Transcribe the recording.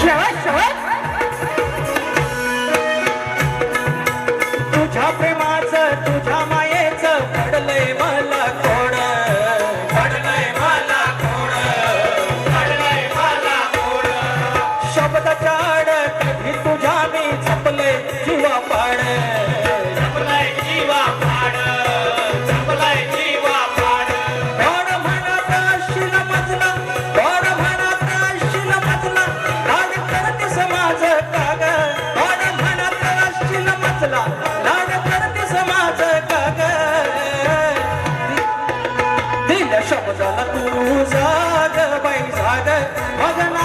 शेवट शेवट Hagan